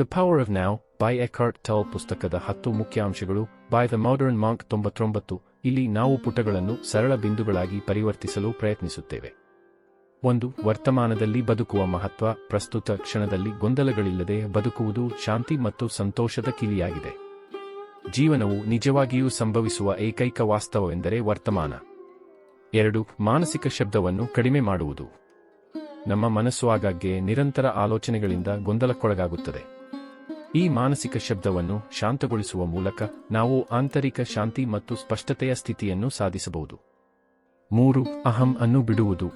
The power of now by Eckhart Tolle ಪುಸ್ತಕದ ಹತ್ತು ಮುಖ್ಯಾಂಶಗಳು ಬೈ ದ ಮಾಡರ್ನ್ ಮಾಂಕ್ ತೊಂಬತ್ತೊಂಬತ್ತು. ಇಲ್ಲಿ ನಾವು ಪುಟಗಳನ್ನು ಸರಳ ಬಿಂದುಗಳಾಗಿ ಪರಿವರ್ತಿಸಲು ಪ್ರಯತ್ನಿಸುತ್ತೇವೆ. ಒಂದು, ವರ್ತಮಾನದಲ್ಲಿ ಬದುಕುವ ಮಹತ್ವ, ಪ್ರಸ್ತುತ ಕ್ಷಣದಲ್ಲಿ ಗೊಂದಲಗಳಿಲ್ಲದೆ ಬದುಕುವುದು ಶಾಂತಿ ಮತ್ತು ಸಂತೋಷದ ಕಿಲಿಯಾಗಿದೆ ಜೀವನವು ನಿಜವಾಗಿಯೂ ಸಂಭವಿಸುವ ಏಕೈಕ ವಾಸ್ತವವೆಂದರೆ ವರ್ತಮಾನ. ಎರಡು, ಮಾನಸಿಕ ಶಬ್ದವನ್ನು ಕಡಿಮೆ ಮಾಡುವುದು. ನಮ್ಮ ಮನಸ್ಸು ಆಗಾಗ್ಗೆ ನಿರಂತರ ಆಲೋಚನೆಗಳಿಂದ ಗೊಂದಲಕ್ಕೊಳಗಾಗುತ್ತದೆ. ಈ ಮಾನಸಿಕ ಶಬ್ದವನ್ನು ಶಾಂತಗೊಳಿಸುವ ಮೂಲಕ ನಾವು ಆಂತರಿಕ ಶಾಂತಿ ಮತ್ತು ಸ್ಪಷ್ಟತೆಯ ಸ್ಥಿತಿಯನ್ನು ಸಾಧಿಸಬಹುದು. ಮೂರು, ಅಹಂ ಅನ್ನು ಬಿಡುವುದು.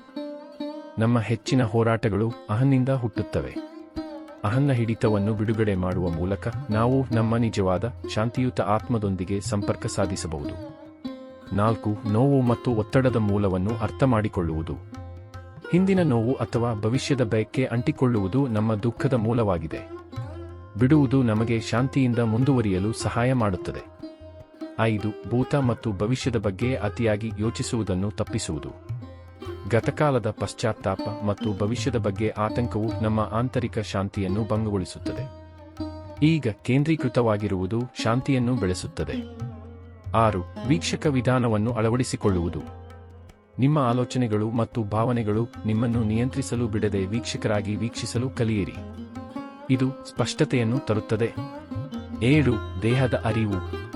ನಮ್ಮ ಹೆಚ್ಚಿನ ಹೋರಾಟಗಳು ಅಹನ್ನಿಂದ ಹುಟ್ಟುತ್ತವೆ. ಅಹನ್ನ ಹಿಡಿತವನ್ನು ಬಿಡುಗಡೆ ಮಾಡುವ ಮೂಲಕ ನಾವು ನಮ್ಮ ನಿಜವಾದ, ಶಾಂತಿಯುತ ಆತ್ಮದೊಂದಿಗೆ ಸಂಪರ್ಕ ಸಾಧಿಸಬಹುದು. ನಾಲ್ಕು, ನೋವು ಮತ್ತು ಒತ್ತಡದ ಮೂಲವನ್ನು ಅರ್ಥಮಾಡಿಕೊಳ್ಳುವುದು. ಹಿಂದಿನ ನೋವು ಅಥವಾ ಭವಿಷ್ಯದ ಬಯಕೆ ಅಂಟಿಕೊಳ್ಳುವುದು ನಮ್ಮ ದುಃಖದ ಮೂಲವಾಗಿದೆ. ಬಿಡುವುದು ನಮಗೆ ಶಾಂತಿಯಿಂದ ಮುಂದುವರಿಯಲು ಸಹಾಯ ಮಾಡುತ್ತದೆ. ಐದು, ಭೂತ ಮತ್ತು ಭವಿಷ್ಯದ ಬಗ್ಗೆ ಅತಿಯಾಗಿ ಯೋಚಿಸುವುದನ್ನು ತಪ್ಪಿಸುವುದು. ಗತಕಾಲದ ಪಶ್ಚಾತ್ತಾಪ ಮತ್ತು ಭವಿಷ್ಯದ ಬಗ್ಗೆ ಆತಂಕವು ನಮ್ಮ ಆಂತರಿಕ ಶಾಂತಿಯನ್ನು ಭಂಗಗೊಳಿಸುತ್ತದೆ. ಈಗ ಕೇಂದ್ರೀಕೃತವಾಗಿರುವುದು ಶಾಂತಿಯನ್ನು ಬೆಳೆಸುತ್ತದೆ. ಆರು, ವೀಕ್ಷಕ ವಿಧಾನವನ್ನು ಅಳವಡಿಸಿಕೊಳ್ಳುವುದು. ನಿಮ್ಮ ಆಲೋಚನೆಗಳು ಮತ್ತು ಭಾವನೆಗಳು ನಿಮ್ಮನ್ನು ನಿಯಂತ್ರಿಸಲು ಬಿಡದೆ ವೀಕ್ಷಕರಾಗಿ ವೀಕ್ಷಿಸಲು ಕಲಿಯಿರಿ. ಇದು ಸ್ಪಷ್ಟತೆಯನ್ನು ತರುತ್ತದೆ. ಏಳು, ದೇಹದ ಅರಿವು.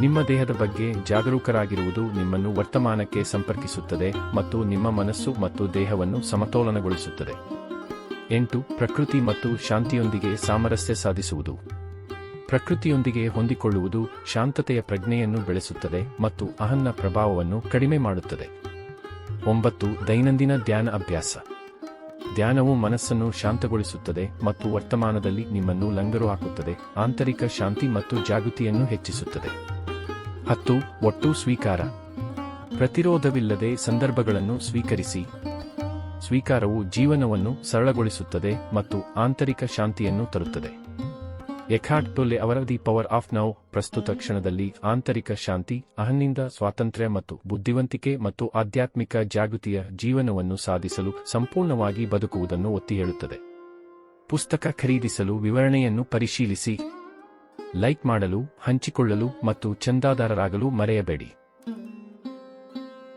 ನಿಮ್ಮ ದೇಹದ ಬಗ್ಗೆ ಜಾಗರೂಕರಾಗಿರುವುದು ನಿಮ್ಮನ್ನು ವರ್ತಮಾನಕ್ಕೆ ಸಂಪರ್ಕಿಸುತ್ತದೆ ಮತ್ತು ನಿಮ್ಮ ಮನಸ್ಸು ಮತ್ತು ದೇಹವನ್ನು ಸಮತೋಲನಗೊಳಿಸುತ್ತದೆ. ಎಂಟು, ಪ್ರಕೃತಿ ಮತ್ತು ಶಾಂತಿಯೊಂದಿಗೆ ಸಾಮರಸ್ಯ ಸಾಧಿಸುವುದು. ಪ್ರಕೃತಿಯೊಂದಿಗೆ ಹೊಂದಿಕೊಳ್ಳುವುದು ಶಾಂತತೆಯ ಪ್ರಜ್ಞೆಯನ್ನು ಬೆಳೆಸುತ್ತದೆ ಮತ್ತು ಅಹನ್ನ ಪ್ರಭಾವವನ್ನು ಕಡಿಮೆ ಮಾಡುತ್ತದೆ. ಒಂಬತ್ತು ದೈನಂದಿನ ಧ್ಯಾನ ಅಭ್ಯಾಸ. ಧ್ಯಾನವು ಮನಸ್ಸನ್ನು ಶಾಂತಗೊಳಿಸುತ್ತದೆ ಮತ್ತು ವರ್ತಮಾನದಲ್ಲಿ ನಿಮ್ಮನ್ನು ಲಂಗರು ಹಾಕುತ್ತದೆ, ಆಂತರಿಕ ಶಾಂತಿ ಮತ್ತು ಜಾಗೃತಿಯನ್ನು ಹೆಚ್ಚಿಸುತ್ತದೆ. ಹತ್ತು, ಒಟ್ಟು ಸ್ವೀಕಾರ. ಪ್ರತಿರೋಧವಿಲ್ಲದೆ ಸಂದರ್ಭಗಳನ್ನು ಸ್ವೀಕರಿಸಿ. ಸ್ವೀಕಾರವು ಜೀವನವನ್ನು ಸರಳಗೊಳಿಸುತ್ತದೆ ಮತ್ತು ಆಂತರಿಕ ಶಾಂತಿಯನ್ನು ತರುತ್ತದೆ. ಎಖಾಟ್ ಟೊಲ್ಲೆ ಅವರ ದಿ ಪವರ್ ಆಫ್ ನೌ ಪ್ರಸ್ತುತ ಕ್ಷಣದಲ್ಲಿ ಆಂತರಿಕ ಶಾಂತಿ ಅಹನ್ನಿಂದ ಸ್ವಾತಂತ್ರ್ಯ ಮತ್ತು ಬುದ್ಧಿವಂತಿಕೆ ಮತ್ತು ಆಧ್ಯಾತ್ಮಿಕ ಜಾಗೃತಿಯ ಜೀವನವನ್ನು ಸಾಧಿಸಲು ಸಂಪೂರ್ಣವಾಗಿ ಬದುಕುವುದನ್ನು ಒತ್ತಿ ಹೇಳುತ್ತದೆ ಪುಸ್ತಕ ಖರೀದಿಸಲು ವಿವರಣೆಯನ್ನು ಪರಿಶೀಲಿಸಿ. ಲೈಕ್ ಮಾಡಲು, ಹಂಚಿಕೊಳ್ಳಲು ಮತ್ತು ಚಂದಾದಾರರಾಗಲು ಮರೆಯಬೇಡಿ.